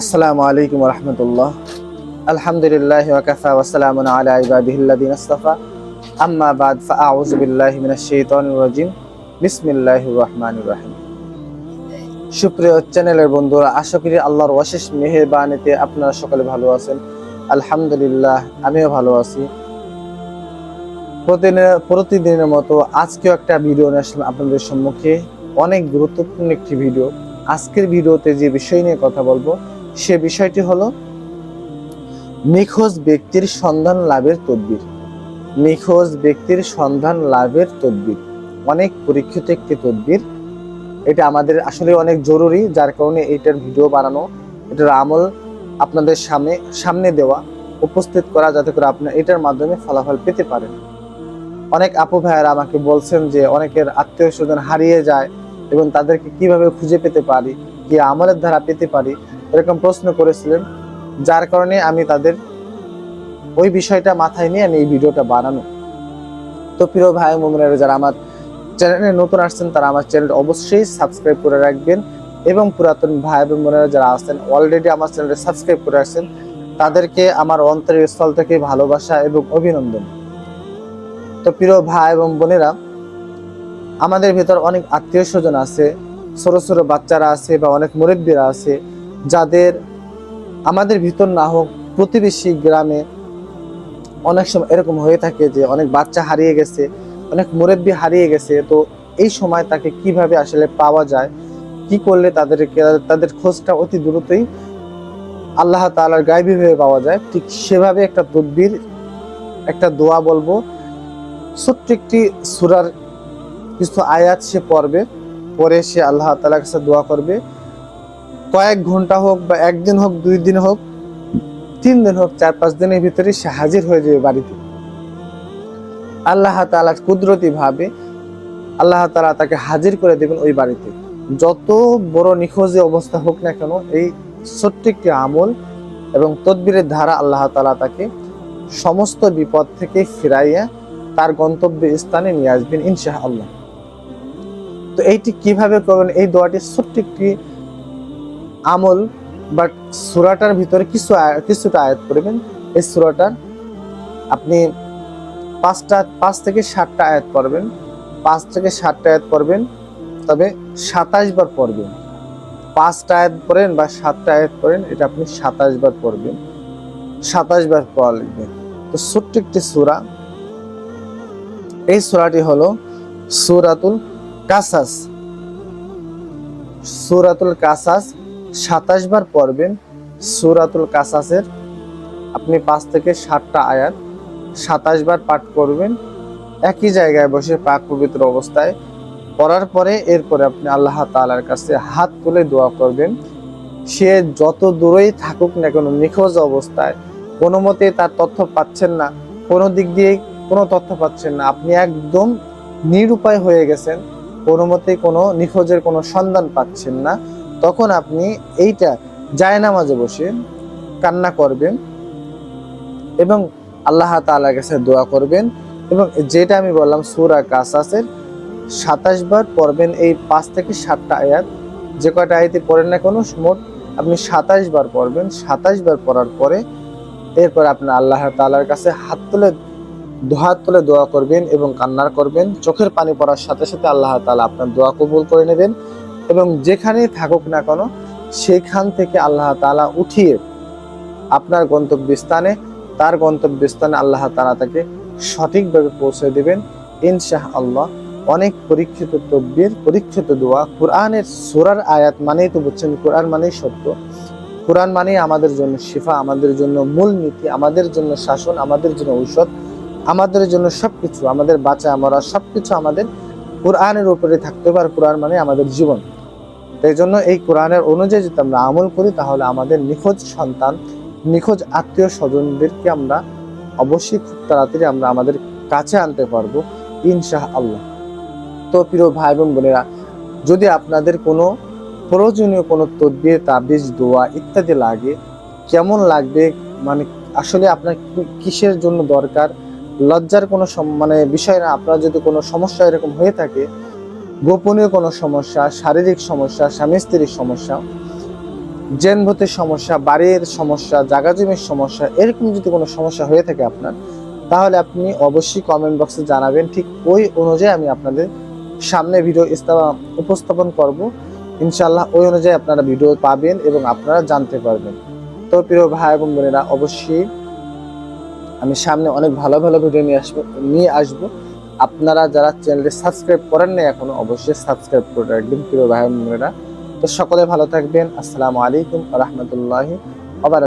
আসসালামু আলাইকুম রহমতুল্লাহ। আলহামদুলিল্লাহ ওয়াকাফা ওয়াসালামু আলা ইবাদিহিল্লাযিন আসতাফা। আম্মা বাদ ফাআউযু বিল্লাহি মিনাশ শাইতানির রাজিম। বিসমিল্লাহির রহমানির রহিম। সুপ্রিয় চ্যানেলের বন্ধুরা, আশা করি আল্লাহর অশেষ মেহেরবানিতে আপনারা সকলে ভালো আছেন। আলহামদুলিল্লাহ, আমিও ভালো আছি। প্রতিদিনের প্রতিদিনের মতো আজকেও একটা ভিডিও নিয়ে আপনাদের সম্মুখে। অনেক গুরুত্বপূর্ণ একটি ভিডিও। আজকের ভিডিওতে যে বিষয় নিয়ে কথা বলব সে বিষয়টি হলো নিখোঁজ ব্যক্তির সন্ধান লাভের তদবির। নিখোঁজ ব্যক্তির সন্ধান লাভের তদবির। অনেক পরীক্ষিত একটি তদবির। এটা আমাদের আসলে অনেক জরুরি, যার কারণে এটার ভিডিও বানানো, এটার আমল আপনাদের সামনে সামনে দেওয়া, উপস্থিত করা, যাতে করে আপনার এটার মাধ্যমে ফলাফল পেতে পারেন। অনেক আপু ভাইয়েরা আমাকে বলছেন যে অনেকের আত্মীয় স্বজন হারিয়ে যায় এবং তাদেরকে কীভাবে খুঁজে পেতে পারি, কি আমলের দ্বারা পেতে পারি। এরকম প্রশ্ন করেছিলেন, যার কারণে আমি তাদের ওই বিষয়টা মাথায় নিয়ে আমি এই ভিডিওটা বানানো। তো প্রিয় ভাই মোমনেরা যারা আমার চ্যানেলে নতুন আসছেন, তারা আমার চ্যানেলটা অবশ্যই সাবস্ক্রাইব করে রাখবেন। এবং পুরাতন ভাই এবং বোনেরা যারা আছেন অলরেডি আমার চ্যানেলটা সাবস্ক্রাইব করে রাখছেন তাদেরকে আমার অন্তরের স্থল থেকে ভালোবাসা এবং অভিনন্দন। তো প্রিয় ভাই এবং বোনেরা, আমাদের ভেতর অনেক আত্মীয় স্বজন আছে, ছোট ছোট বাচ্চারা আছে বা অনেক মুরব্বীরা আছে যাদের আমাদের ভিতর না হোক প্রতিবেশী গ্রামে অনেক সময় এরকম হয়ে থাকে যে অনেক বাচ্চা হারিয়ে গেছে, অনেক মুরব্বী হারিয়ে গেছে। তো এই সময় তাকে কীভাবে আসলে পাওয়া যায়, কি করলে তাদেরকে, তাদের খোঁজটা অতি দ্রুতই আল্লাহ তালার গায়েবী ভাবে পাওয়া যায়। ঠিক সেভাবে একটা তদবির, একটা দোয়া বলব। ছোট্ট একটি সুরার কিছু আয়াত সে পড়বে পরে সে আল্লাহ তালার কাছে দোয়া করবে। কয়েক ঘণ্টা হোক বা একদিন হোক, দুই দিন হোক, তিন দিন হোক, চার পাঁচ দিনের ভিতরে সে হাজির হয়ে যাবে বাড়িতে। আল্লাহ তালা কুদরতি ভাবে আল্লাহ তালা তাকে হাজির করে দেবেন ওই বাড়িতে। যত বড় নিখোঁজে অবস্থা হোক না কেন, এই ছোট্ট একটি আমল এবং তদবিরের ধারা আল্লাহ তালা তাকে সমস্ত বিপদ থেকে ফিরাইয়া তার গন্তব্য স্থানে নিয়ে আসবেন ইনশা আল্লাহ তো এইটি কীভাবে করবেন? এই দোয়াটি ছোট্ট একটি আমল বাট সুরাটার ভিতরে কিছু কিছুটা আয়াত করবেন এই সুরাটার আপনি পাঁচটা, পাঁচ থেকে সাতটা আয়াত পড়বেন। পাঁচ থেকে সাতটা আয়াত পড়বেন, তবে সাতাশ বার পড়বেন। পাঁচটা আয়াত পড়েন বা সাতটা আয়াত পড়েন, এটা আপনি সাতাশ বার পড়বেন। সাতাশ বার পড়া লিখবেন তো ছোট্ট একটি সুরা। এই সূরাটি হলো সূরাতুল কাসাস। সূরাতুল কাসাস সাতাশ বার পড়বেন সুরাতুল কাসাসের। আপনি পাঁচ থেকে সাতটা আয়াত সাতাশ বার পাঠ করবেন। একই জায়গায় বসে পাক পবিত্র অবস্থায় পড়ার পরে এরপরে আপনি আল্লাহ তাআলার কাছে হাত তুলে দোয়া করবেন। সে যত দূরেই থাকুক না কেন, নিখোঁজ অবস্থায়, কোনো মতে তার তথ্য পাচ্ছেন না, কোনো দিক দিয়ে কোনো তথ্য পাচ্ছেন না। আপনি একদম নিরুপায় হয়ে গেছেন, কোনো মতেই কোনো নিখোঁজের কোনো সন্ধান পাচ্ছেন না। তখন আপনি এইটা জায়নামাজে বসে কান্না করবেন এবং আল্লাহ তাআলার কাছে দোয়া করবেন এবং যেটা আমি বললাম সূরা কাসাসের সাতাশ বার পড়বেন এই পাঁচ থেকে সাতটা আয়াত। যে কয়টা আয়াতে পড়েন না কোনো, মোট আপনি সাতাশ বার পড়বেন। সাতাশ বার পড়ার পরে এরপর আপনি আল্লাহ তাআলার কাছে হাত তুলে দুহাত তুলে দোয়া করবেন এবং কান্নার করবেন। চোখের পানি পড়ার সাথে সাথে আল্লাহ তাআলা আপনার দোয়া কবুল করে নেবেন। এবং যেখানেই থাকুক না কেন, সেখান থেকে আল্লাহ তালা উঠিয়ে আপনার গন্তব্যস্থানে, তার গন্তব্যস্থানে আল্লাহ তালা তাকে সঠিকভাবে পৌঁছে দেবেন। ইনশাহ আল্লাহ অনেক পরীক্ষিত তদ্বির পরীক্ষিত দোয়া, কোরআনের সুরার আয়াত মানেই তো বুঝছেন, কোরআন মানেই সত্য। কোরআন মানেই আমাদের জন্য শিফা, আমাদের জন্য মূল নীতি, আমাদের জন্য শাসন, আমাদের জন্য ঔষধ, আমাদের জন্য সবকিছু, আমাদের বাঁচা আমরা সবকিছু আমাদের কোরআনের উপরে থাকতে পারে কোরআন মানে আমাদের জীবন। তাই জন্য এই কোরআনের অনুযায়ী যদি আমরা আমল করি, তাহলে আমাদের নিখোঁজ সন্তান, নিখোঁজ আত্মীয় স্বজনদেরকে আমরা অবশ্যই খুব তাড়াতাড়ি আমরা আমাদের কাছে আনতে পারব ইনশাহ আল্লাহ তো প্রিয় ভাই বোন বোনেরা, যদি আপনাদের কোনো প্রয়োজনীয় কোনো তদবির, তাবিজ, দোয়া ইত্যাদি লাগে, কেমন লাগবে? মানে আসলে আপনার কিসের জন্য দরকার? লজ্জার কোনো মানে বিষয় না, আপনার যদি কোনো সমস্যা এরকম হয়ে থাকে গোপনীয় কোনো সমস্যা, শারীরিক সমস্যা, স্বামী স্ত্রীর সমস্যা জেন ভূতের সমস্যা, বাড়ির সমস্যা জাগা জমির সমস্যা, এরকম যদি কোনো সমস্যা হয়ে থাকে আপনার, তাহলে আপনি অবশ্যই কমেন্ট বক্সে জানাবেন। ঠিক ওই অনুযায়ী আমি আপনাদের সামনে ভিডিও উপস্থাপন করব। ইনশাল্লাহ ওই অনুযায়ী আপনারা ভিডিও পাবেন এবং আপনারা জানতে পারবেন। তো প্রিয় ভাই এবং বোনেরা, অবশ্যই আমি সামনে অনেক ভালো ভালো ভিডিও নিয়ে আসব নিয়ে আসব। আপনারা যারা চ্যানেলটি সাবস্ক্রাইব করেন না এখনও, অবশ্যই সাবস্ক্রাইব করে রাখবেন প্রিয় ভাই বোনেরা। তো সকলে ভালো থাকবেন। আসসালামু আলাইকুম রহমতুল্লাহি